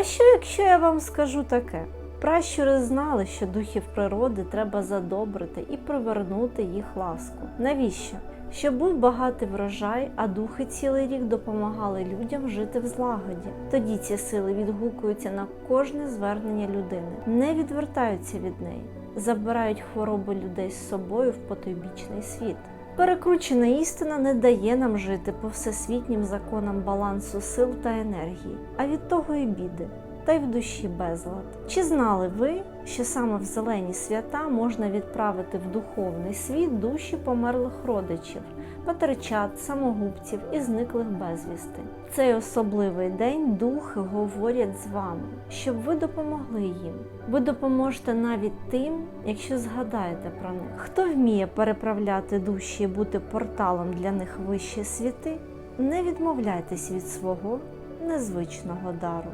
А що, якщо я вам скажу таке? Пращури знали, що духів природи треба задобрити і привернути їх ласку. Навіщо? Щоб був багатий врожай, а духи цілий рік допомагали людям жити в злагоді. Тоді ці сили відгукуються на кожне звернення людини, не відвертаються від неї, забирають хвороби людей з собою в потойбічний світ. Перекручена істина не дає нам жити по всесвітнім законам балансу сил та енергії, а від того і біди, та й в душі безлад. Чи знали ви, що саме в зелені свята можна відправити в духовний світ душі померлих родичів, патерчат, самогубців і зниклих безвісти? В Цей особливий день духи говорять з вами, щоб ви допомогли їм. Ви допоможете навіть тим, якщо згадаєте про них. Хто вміє переправляти душі і бути порталом для них вищі світи, не відмовляйтесь від свого незвичного дару.